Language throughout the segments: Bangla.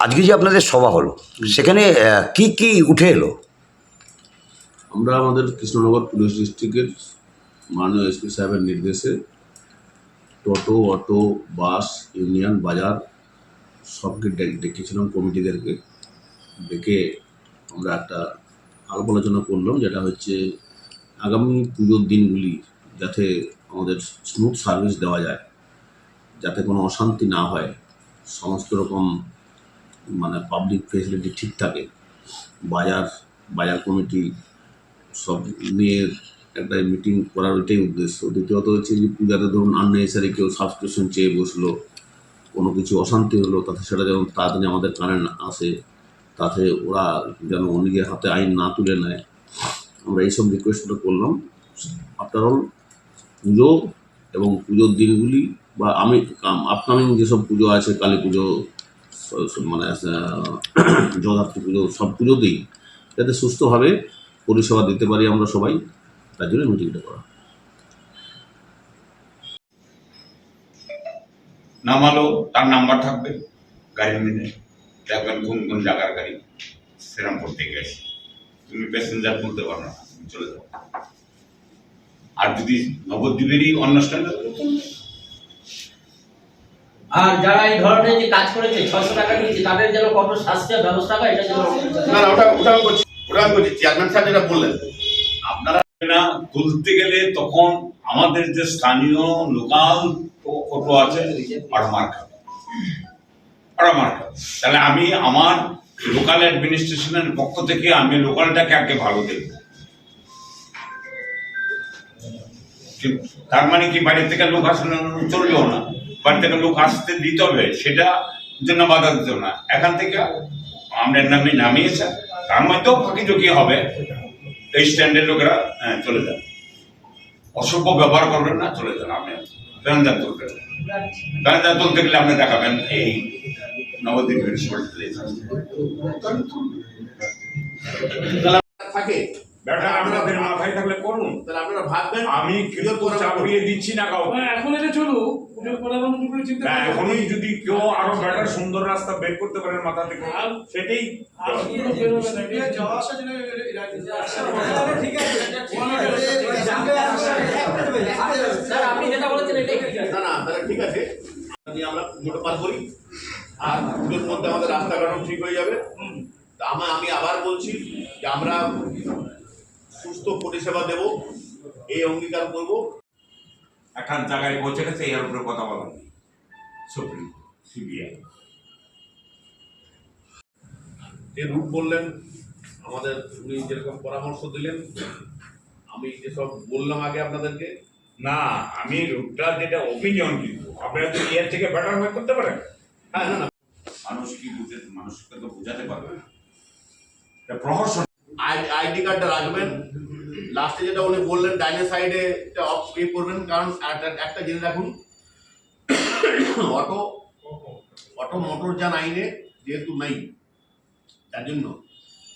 আজকে যে আপনাদের সভা হলো সেখানে কি কি উঠে এলো? আমরা আমাদের কৃষ্ণনগর পুলিশ ডিস্ট্রিক্টের মাননীয় এসপি সাহেবের নির্দেশে টোটো অটো বাস ইউনিয়ন বাজার সবকে ডেকেছিলাম কমিটিদেরকে। ডেকে আমরা একটা আলাপ আলোচনা করলাম যেটা হচ্ছে আগামী পুজোর দিনগুলি যাতে আমাদের স্মুথ সার্ভিস দেওয়া যায় যাতে কোনো অশান্তি না হয় সমস্ত রকম মানে পাবলিক ফেসিলিটি ঠিক থাকে। বাজার বাজার কমিটি সব নিয়ে একটা মিটিং করার ওইটাই উদ্দেশ্য। দ্বিতীয়ত হচ্ছে যে পূজাতে ধরুন আননেসারি কেউ সাবস্ক্রিপশন চেয়ে বসল, কোনো কিছু অশান্তি হলো, তাতে সেটা যেমন তাড়াতাড়ি আমাদের কানে আসে, তাতে ওরা যেন নিজের হাতে আইন না তুলে নেয়। আমরা এইসব রিকোয়েস্টটা করলাম। আফটার অল পুজো এবং পুজোর দিনগুলি বা আমি আপকামিং যেসব পুজো আছে, কালী পুজো মানে জগদ্ধাত্রী পুজো সব পুজোতেই যাতে সুস্থভাবে পরিষেবা দিতে পারি আমরা সবাই, তার জন্য মিটিংটা করা। নামালো তার নাম্বার থাকবে গাড়ি মিলে দেখবেন কোন কোন জায়গার গাড়ি শ্রীরামপুর থেকে আসি তুমি প্যাসেঞ্জার তুলতে পারো না চলে যাও। আর যদি নবদ্বীপেরই অন্য স্ট্যান্ডে আর যারা এই ধরনের যে কাজ করেছে ছশো টাকা নিয়েছে তাদের যেন কঠোর শাস্তির ব্যবস্থা হয় এটা যেন না না ওটা ওটা ওটা চেয়ারম্যান সাহেব যেটা বললেন। আপনারা না তুলতে গেলে তখন আমাদের যে স্থানীয় লোকাল অটো আছে তাহলে আমি আমার লোকাল অ্যাডমিনিস্ট্রেশনের পক্ষ থেকে আমি লোকালটাকে আগে ভালো দেখব। তার মানে কি বাড়ি থেকে লোক আসলে চলবেও না? বাড়ি থেকে লোক আসতে দিতে হবে সেটা জন্য বাধা দিতে না। এখান থেকে আমরা নামে নামিয়েছে তার মধ্যেও ফাঁকি ঝুঁকি হবে। এই স্ট্যান্ডের লোকেরা হ্যাঁ, চলে যান। অসভ্য ব্যবহার করবেন না চলে যান আপনি। প্যান্ডাল তুলতে প্যান্ডাল তুলতে গেলে আপনি দেখাবেন এই নবদ্বীপ মিউনিসিপাল থাকে। ব্যাটা আপনাদের মাথায় থাকলে করুন। তাহলে আপনারা ভাববেন আমি কিন্তু চাপিয়ে দিচ্ছি না কাউকে। হ্যাঁ, এখন এটা চলুক। এখনই যদি কেউ আরও বেটার সুন্দর রাস্তা বের করতে পারেন মাথা থেকে সেটাই বেরোবে না, ঠিক আছে? স্যার আপনি যেটা বলেছেন এটাই ঠিক আছে। না না তাহলে ঠিক আছে। নিয়ে আমরা পুজোটা পার করি। আর পুজোর মধ্যে আমাদের রাস্তাঘাটও ঠিক হয়ে যাবে। তা আমি আবার বলছি যে আমরা সুস্থ পরিষেবা দেব এই অঙ্গীকার করব। এখন জায়গায় পৌঁছে গেছে এর উপরে কথা নেই সুপ্রিম সিবিআই। যে রূপ বললেন আমাদের উনি যেরকম পরামর্শ দিলেন আমি যেসব বললাম আগে আপনাদেরকে। না আমি রূপটা যেটা ওপিনিয়ন কিন্তু আপনারা যদি এর থেকে বেটার হয়ে করতে পারেন। হ্যাঁ না মানুষ কি বুঝে মানুষকে তো বোঝাতে পারবে না। প্রহসন। আইডি কার্ডটা রাখবেন লাস্টে যেটা উনি বললেন ডাইনে সাইডে অফ পে করবেন কারণ একটা- জিনিস রাখুন অটো অটো মোটর যান আইনে যেহেতু নেই তার জন্য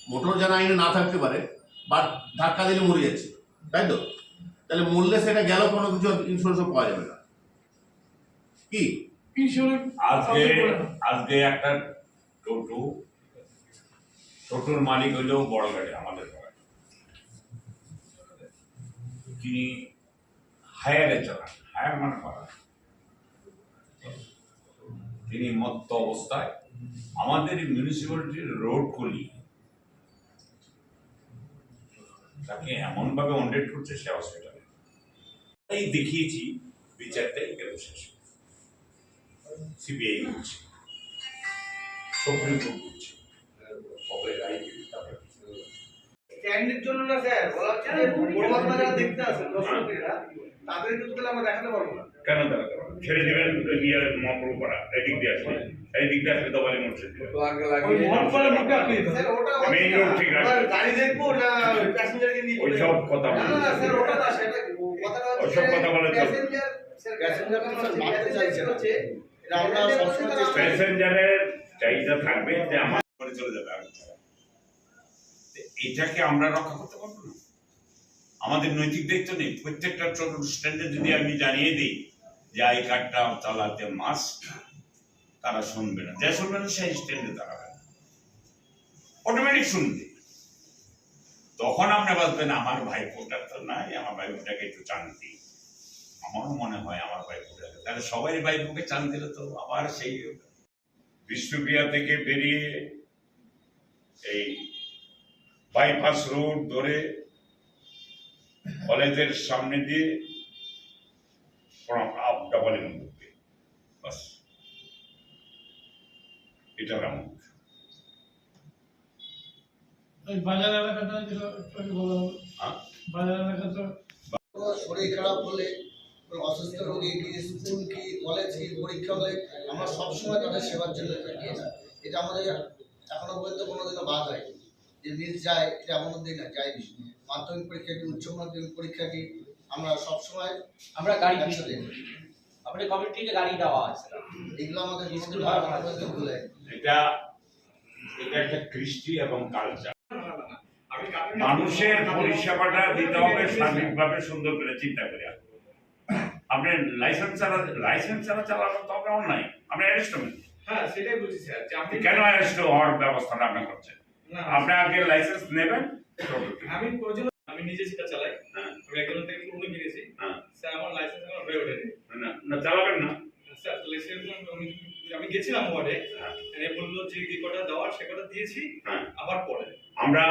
মোটর যান আইনে না থাকতে পারে বাট ধাক্কা দিলে মরে যাচ্ছে তাই তো? তাহলে মরলে সেটা গেল কোনো কিছু ইন্স্যুরেন্সও পাওয়া যাবে না। কি? আজকে আজকে একটা টোটো টোটোর মালিক হইল বড় গাড়ি আমাদের তিনি হায়ারে চালান, হায়ার মানে করা তিনি মত্ত অবস্থায় আমাদের মিউনিসিপ্যালিটির রোড খুলি। তাকে এমনভাবে অন্ডেট করছে সে হসপিটালে তাই দেখিয়েছি, বিচারটাই গেল শেষ। সিবিআই করছে। সুপ্রিম কোর্ট করছে। স্ট্যান্ডের জন্য না স্যার বলা হচ্ছে যে বড় মাথা যারা দেখতে আসেন দর্শকেরা তাদের কিন্তু তাহলে আমরা দেখাতে পারব না। কেন তারা দেবে? ছেড়ে দেবেন নিয়ে মহাপ্রভু পাড়া এদিক দিয়ে আসবে এই দিক দিয়ে আসবে দবালি মোড় ছেড়ে দেবে ওই মহল করে মুখে আপনি স্যার ওটা আমি এই রোড ঠিক আছে। গাড়ি দেখব না প্যাসেঞ্জারকে নিয়ে চলে ওইসব যাব? কথা না না স্যার ওটা না সেটা ওইসব কথা বলে। প্যাসেঞ্জার স্যার প্যাসেঞ্জার তো স্যার মারতে চাইছে আমরা সবসময় প্যাসেঞ্জারের চাহিদা থাকবে যে আমার করে চলে যাবে। এটাকে আমরা রক্ষা করতে পারব না। আমাদের নৈতিক দায়িত্ব নেই। প্রত্যেকটা স্ট্যান্ডে যদি আমি জানিয়ে দিই যে আই কার্ডটা চালাতে মাস্ট তারা শুনবে না। যে শুনবে না, সেই স্ট্যান্ডে দাঁড়াবে না। অটোমেটিক শুনবে। তখন আপনি বলবেন, আমার ভাইপোটা তো নাই, আমার ভাইপোটাকে একটু চান দিই। আমারও মনে হয় আমার ভাই ভাইপোটাকে তাহলে সবাই ভাইপোকে চান দিলে তো আবার সেই বিষ্ণুপ্রিয়া থেকে বেরিয়ে এই বাইপাস রোড ধরে কলেজের সামনে দিয়ে আপ ডাবলিং ঢুকবে। বাস। এটা আমার বাজার এলাকাটা যেটা একটু বলা হলো। হ্যাঁ? বাজার শরীর খারাপ হলে অসুস্থ রোগী কি স্কুল কি কলেজ কি পরীক্ষা হলে আমরা সবসময় তাদের সেবার জন্য এগিয়ে যাই। এটা আমাদের এখনও পর্যন্ত কোনোদিনও বাদ হয়নি। যে মিস যায় এটা এমন দিন না যায়নি মাধ্যমিক পরীক্ষা কি উচ্চ মাধ্যমিক পরীক্ষা কি আমরা সবসময় আমরা গাড়ি একসাথে আপনি কমিটিতে গাড়ি দেওয়া আছে। এগুলো আমাদের পর্যন্ত ভুলে এটা এটা একটা কৃষ্টি এবং কালচার মানুষের পরিষেবাটা দিতে হবে সার্বিকভাবে সুন্দর করে চিন্তা করে। আপনি লাইসেন্স ছাড়া লাইসেন্স ছাড়া চালানো তো আপনার অন্যায়। আপনি অ্যারেস্ট হবেন হ্যাঁ সেটাই বলছি স্যার আপনি কেন অ্যারেস্ট হওয়ার ব্যবস্থাটা আপনি করছেন? আপনি আগে লাইসেন্স নেবেন আমি প্রয়োজন আমি নিজে সেটা চালাই। হ্যাঁ। আমি একজন থেকে পুরনো কিনেছি। হ্যাঁ। স্যার আমার লাইসেন্স আমার হয়ে ওঠেনি। না না চালাবেন না। স্যার লাইসেন্স আমি- আমি গেছিলাম ওয়ার্ডে হ্যাঁ। বলল যে যে কটা দেওয়ার সে কটা দিয়েছি হ্যাঁ। আবার পরে। আমরা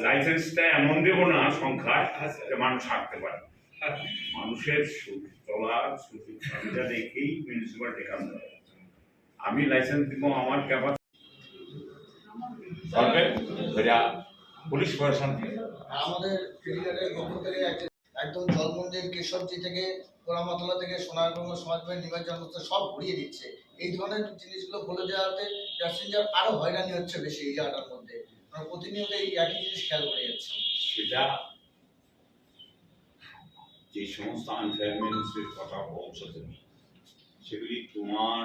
লাইসেন্সটা এমন দেব না সংখ্যায় হ্যাঁ, যে মানুষ হাঁটতে পারে। হ্যাঁ। মানুষের চলার সুযোগ সুবিধা দেখেই মিউনিসিপালিটি কাজ করে আমি লাইসেন্স দিব আমার ক্যাপাসিটি পুলিশ প্রশাসন আমাদের একদম জলমন্দির কেশবজি থেকে পোড়ামাতলা থেকে সোনারগঞ্জ সমাজবাড়ি নির্বাচন সব ঘুরিয়ে দিচ্ছে। এই ধরনের জিনিসগুলো বলে দেওয়াতে প্যাসেঞ্জার আরও হয়রানি হচ্ছে বেশি এই জায়গাটার মধ্যে। আমরা প্রতিনিয়ত এই একই জিনিস খেয়াল করে যাচ্ছি। সেটা যে সমস্ত আনফেয়ারনেসের কথা বলছো তুমি সেগুলি তোমার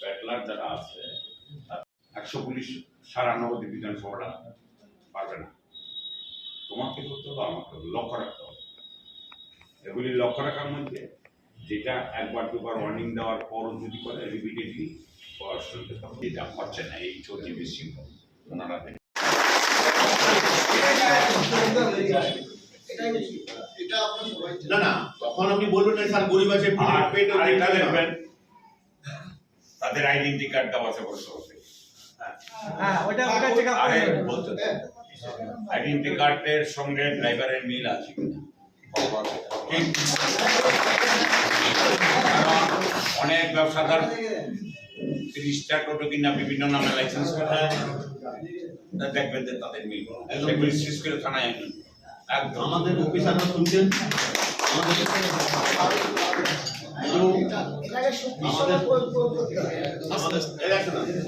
ব্যাটলার যারা আছে একশো পুলিশ সারা নবদ্বীপ বিধানসভাটা পারবে না। তোমাকে করতে হবে আমাকে লক্ষ্য রাখতে হবে। এগুলি লক্ষ্য রাখার মধ্যে যেটা একবার দুবার ওয়ার্নিং দেওয়ার পরও যদি করে রিপিটেডলি যেটা হচ্ছে না এই চলছে বেশি ওনারা না না তখন আপনি বলবেন না স্যার গরিব আছে তাদের আইডেন্টি কার্ড দেওয়া আছে বসে হ্যাঁ ওটা ওটা চেক আপ আরে বলতে আইডেন্টি কার্ডের সঙ্গে ড্রাইভারের মিল আছে অনেক ব্যবসাদার তিরিশটা টোটো কিনা বিভিন্ন নামে লাইসেন্স করে। দেখবেন যে তাদের মিল সেগুলি শেষ করে থানায় একদম। আমাদের অফিসাররা শুনছেন?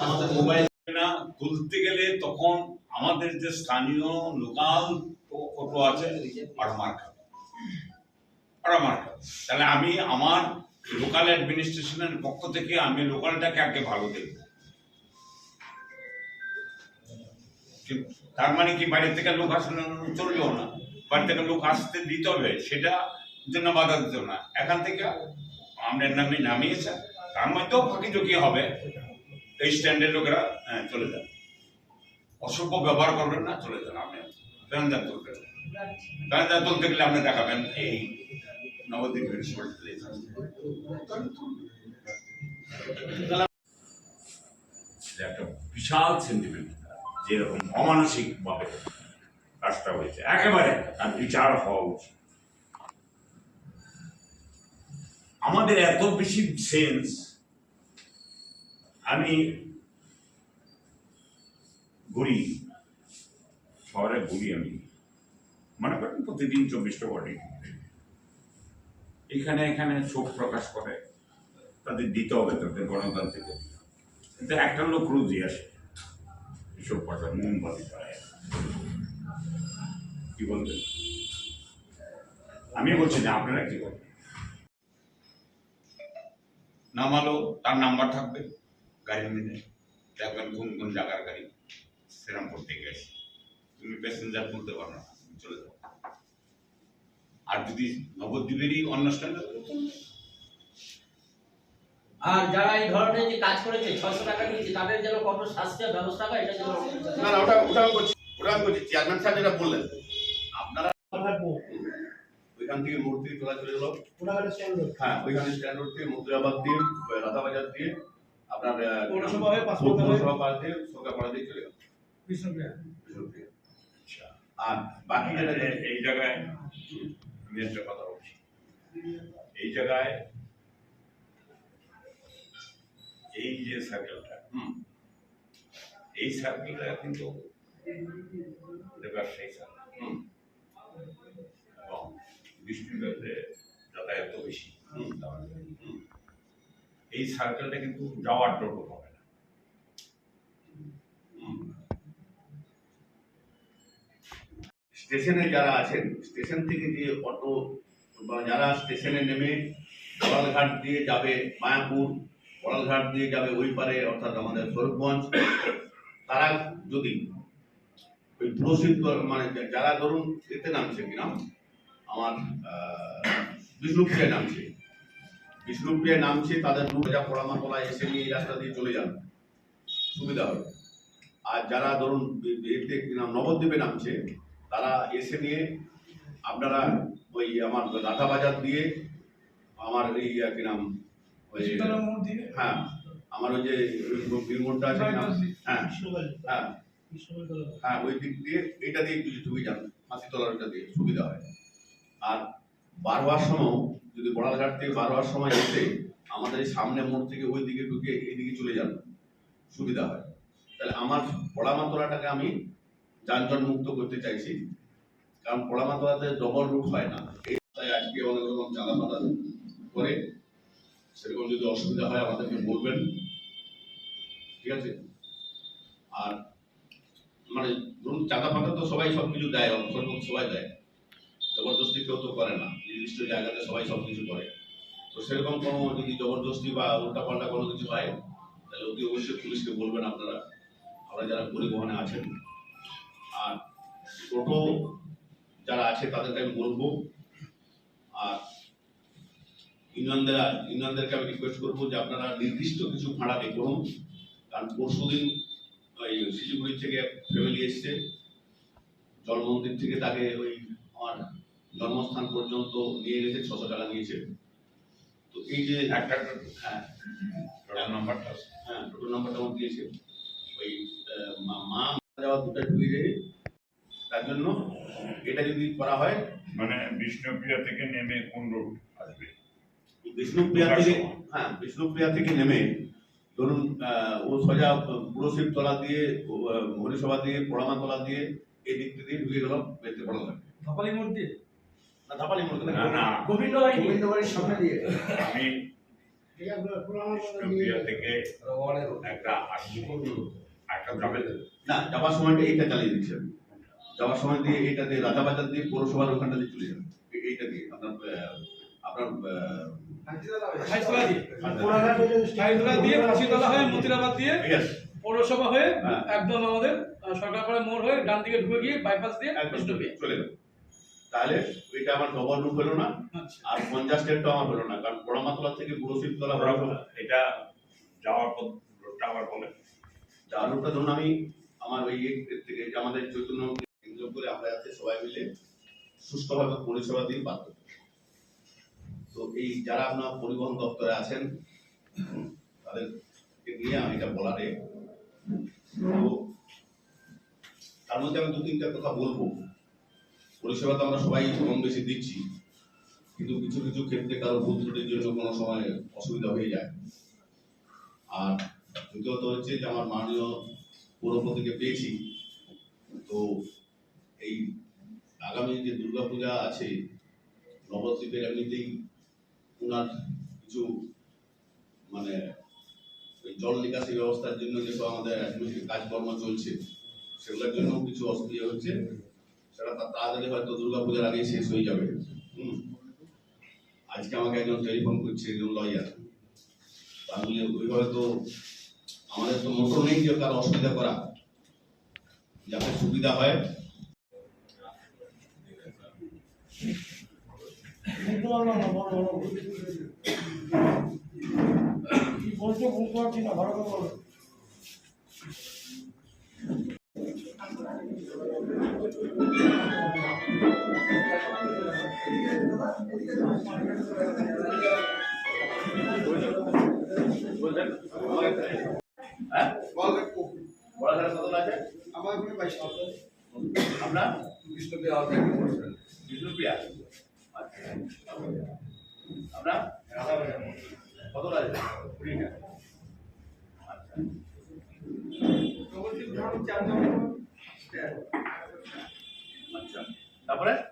আমাদের মোবাইল না তুলতে গেলে তখন আমাদের যে স্থানীয় লোকাল অটো আছে তাহলে আমি আমার লোকাল অ্যাডমিনিস্ট্রেশনের পক্ষ থেকে আমি লোকালটাকে আগে ভালো দেখব। তার মানে কি বাইরে থেকে লোক আসলে চলবেও না। বাড়ি থেকে লোক আসতে দিতে হবে, সেটা জন্য বাধা দিত না। এখান থেকে আমরা নামে, নামিয়েছে, তার মধ্যেও ফাঁকি ঝুঁকি হবে। এই স্ট্যান্ডের লোকেরা হ্যাঁ, চলে যান। অসভ্য ব্যবহার করবেন না চলে যান আপনি। প্যান্ডাল তুলতে প্যান্ডাল তুলতে গেলে আপনি দেখাবেন এই নবদ্বীপ একটা বিশাল সেন্টিমেন্ট যেরকম অমানসিক ভাবে কাজটা হয়েছে। একেবারে তার বিচার হওয়া উচিত। আমাদের এত বেশি সেন্স আমি ঘুরি, শহরে ঘুরি আমি। মনে করেন প্রতিদিন চব্বিশটা বডি এখানে এখানে শোক প্রকাশ করে, তাদের দিতে হবে তাদের গণতান্ত্রিক। কিন্তু একটা লোক রোজই আসে, এসব কথা মোমবাতি পায় কি বলবেন? আমি বলছি না, আপনারা কি বলবেন? নামালো, তার নাম্বার থাকবে। গাড়ি নিয়ে দেখবেন কোন কোন জায়গার গাড়ি শ্রীরামপুর থেকে এসে তুমি প্যাসেঞ্জার তুলতে পারো না তুমি চলে যাও। আর যদি নবদ্বীপেরই অন্য স্ট্যান্ডে আর যারা এই ধরনের যে কাজ করেছে ছশো টাকা নিয়েছে তাদের যেন কঠোর শাস্তির ব্যবস্থা হয় এটা যেন না না ওটা ওটা আমি করছি ওটা আমি করছি। চেয়ারম্যান সাহেব যেটা বললেন আপনারা ওইখান থেকে মূর্তি তোলা চলে গেল হ্যাঁ ওইখানে স্ট্যান্ড রোড থেকে মুদ্রাবাদ দিয়ে রাধাবাজার দিয়ে আপনার পৌরসভা হয়ে পাসপোর্ট হয়ে- পৌরসভা পাশ দিয়ে সরকারপাড়া দিয়ে চলে গেল বিষ্ণুপ্রিয়া বিষ্ণুপ্রিয়া। আর বাকি যেটা এই জায়গায় আমি একটা কথা বলছি এই জায়গায় এই যে সার্কেলটা হুম, এই সার্কেলটা কিন্তু ব্যবসায়ী সার্কেল হুম, এবং বৃষ্টিতে যাতায়াত বেশি। এই সার্কেলটা কিন্তু যাওয়ার টোটো হবে না। স্টেশনে যারা আছেন স্টেশন থেকে যে অটো বা যারা স্টেশনে নেমে বড়ালঘাট দিয়ে যাবে মায়াপুর বড়ালঘাট দিয়ে যাবে ওই পারে অর্থাৎ আমাদের স্বরূপগঞ্জ তারা যদি ওই প্রসিদ্ধ মানে যারা ধরুন এতে নামছে কি নাম? আমার আহ, নামছে। বিষ্ণুপ্রিয়ায় নামছে তাদের যা পড়ামাতলা এসে নিয়ে এই রাস্তা দিয়ে চলে যাবে সুবিধা হবে। আর যারা ধরুন এতে নবদ্বীপে নামছে তারা এসে নিয়ে আপনারা ওই আমার রাধা বাজার দিয়ে আমার এই কি নাম ওই হ্যাঁ আমার ওই যে বিলমোড়টা আছে নাম? হ্যাঁ হ্যাঁ। হ্যাঁ ওই দিক দিয়ে এটা দিয়ে কিছু ঢুকে যান ফাঁসি তলার ওইটা দিয়ে সুবিধা হয়। আর বার হওয়ার সময় যদি বড়ালঘাট থেকে বার হওয়ার সময় এসে আমাদের এই সামনে মোড় থেকে ওই দিকে ঢুকে এইদিকে চলে যান, সুবিধা হয়। তাহলে আমার পড়ামাতলাটাকে আমি যানজট মুক্ত করতে চাইছি, কারণ পড়ামাতলাতে ডবল রুট হয় না। এই তাই আজকে অনেক রকম চাঁদা পাতা করে সেরকম যদি অসুবিধা হয় আমাদেরকে বলবেন। ঠিক আছে? আর মানে ধরুন চাঁদা ফাঁদা তো সবাই সব কিছু দেয় অবসর সবাই দেয়, জবরদস্তি কেউ তো করে না। নির্দিষ্ট জায়গাতে সবাই সব কিছু করে। তো সেরকম কোনো যদি জবরদস্তি বা উল্টাপাল্টা কোনো কিছু হয়, তাহলে অতি অবশ্যই পুলিশকে বলবেন আপনারা। আপনারা যারা পরিবহনে আছেন, আর টোটো যারা আছে তাদেরকে আমি বলব, আর ইউনিয়নদের ইউনিয়নদেরকে আমি রিকোয়েস্ট করব যে আপনারা নির্দিষ্ট কিছু ভাড়া করুন। কারণ পরশু দিন ওই শিলিগুড়ি থেকে ফ্যামিলি এসছে। জল মন্দির থেকে তাকে ওই আমার জন্মস্থান পর্যন্ত নিয়ে গেছে ছশো টাকা নিয়েছে। তো এই যে একটা হ্যাঁ। টোটাল নাম্বারটা হ্যাঁ টোটো নাম্বারটা আমার দিয়েছে। ওই মা- যাওয়া দুটো ঢুকে যায় তার জন্য এটা যদি করা হয় মানে বিষ্ণুপ্রিয়া থেকে নেমে কোন রোড আসবে? বিষ্ণুপ্রিয়া থেকে হ্যাঁ বিষ্ণুপ্রিয়া থেকে নেমে ধরুন ও সোজা পুরশিব তলা দিয়ে হরিসভা দিয়ে পোড়ামাতলা দিয়ে এই দিক দিয়ে ঢুকে গেল বেরতে পড়া লাগে সকালের না ধাপালি মোড় না না। গোবিন্দ গোবিন্দবাড়ির সামনে দিয়ে। আমি বিষ্ণুপ্রিয়া থেকে একটা আসব একটা যাবে না যাওয়ার সময়টা এইটা চালিয়ে দিচ্ছি আমি। যাওয়ার সময় দিয়ে এইটা দিয়ে রাজাবাজার দিয়ে পৌরসভার ওখানটা দিয়ে চলে যাবে। এইটা দিয়ে আপনার আহ, আপনার দিয়ে হাইতলা দিয়ে ফাঁসিতলা হয়ে মতিরাবাদ দিয়ে ঠিক আছে। পৌরসভা হয়ে হ্যাঁ। একদম আমাদের সরকার মোড় হয়ে ডান দিকে ঢুকে গিয়ে বাইপাস দিয়ে চলে গেল তাহলে ওইটা আমার ডবল রুট হলো না আচ্ছা। আর পঞ্চাশ স্টেপটা আমার হলো না কারণ পোড়ামাতলা থেকে পুরশিবতলা বরাবর এটা যাওয়ার পর রোডটা আবার বলে যার রুটটা ধরুন আমি আমার ওই থেকে যে আমাদের চৈতন্য কেন্দ্র করে আমরা যাতে সবাই মিলে সুস্থভাবে পরিষেবা দিয়ে পার তো এই যারা আপনার পরিবহন দপ্তরে আছেন তাদেরকে নিয়ে আমি এটা বলারে তো তার মধ্যে আমি দু তিনটা কথা বলব। পরিষেবা তো আমরা সবাই কম বেশি দিচ্ছি, কিন্তু কিছু কিছু ক্ষেত্রে কারও ভুল ত্রুটির জন্য কোনো সময় অসুবিধা হয়ে যায়। আর দ্বিতীয়ত হচ্ছে যে আমার মাননীয় পৌরপতিকে পেয়েছি, তো এই আগামী যে দুর্গাপূজা আছে নবদ্বীপের এমনিতেই ওনার কিছু মানে ওই জল নিকাশি ব্যবস্থার জন্য যেসব আমাদের কাজকর্ম চলছে, সেগুলোর জন্য কিছু অসুবিধা হচ্ছে। সেটা তাড়াতাড়ি হয়তো দুর্গাপূজার আগেই শেষ হয়ে যাবে। হুম। আজকে আমাকে একজন টেলিফোন করছে, একজন লয়ার আমি ওইভাবে তো আমাদের তো মোটর নেই যে কারও অসুবিধা করা। যাতে সুবিধা হয়। কি বলছো, বুঝতে পারছি না, ভালো করে বলো বড়াঘাট কত আছে আমার এখানে বাইশ আপনার বিষ্ণুপ্রিয়া বিষ্ণুপ্রিয়া আপনার কত আছে কুড়িটা আচ্ছা আচ্ছা Ramírez.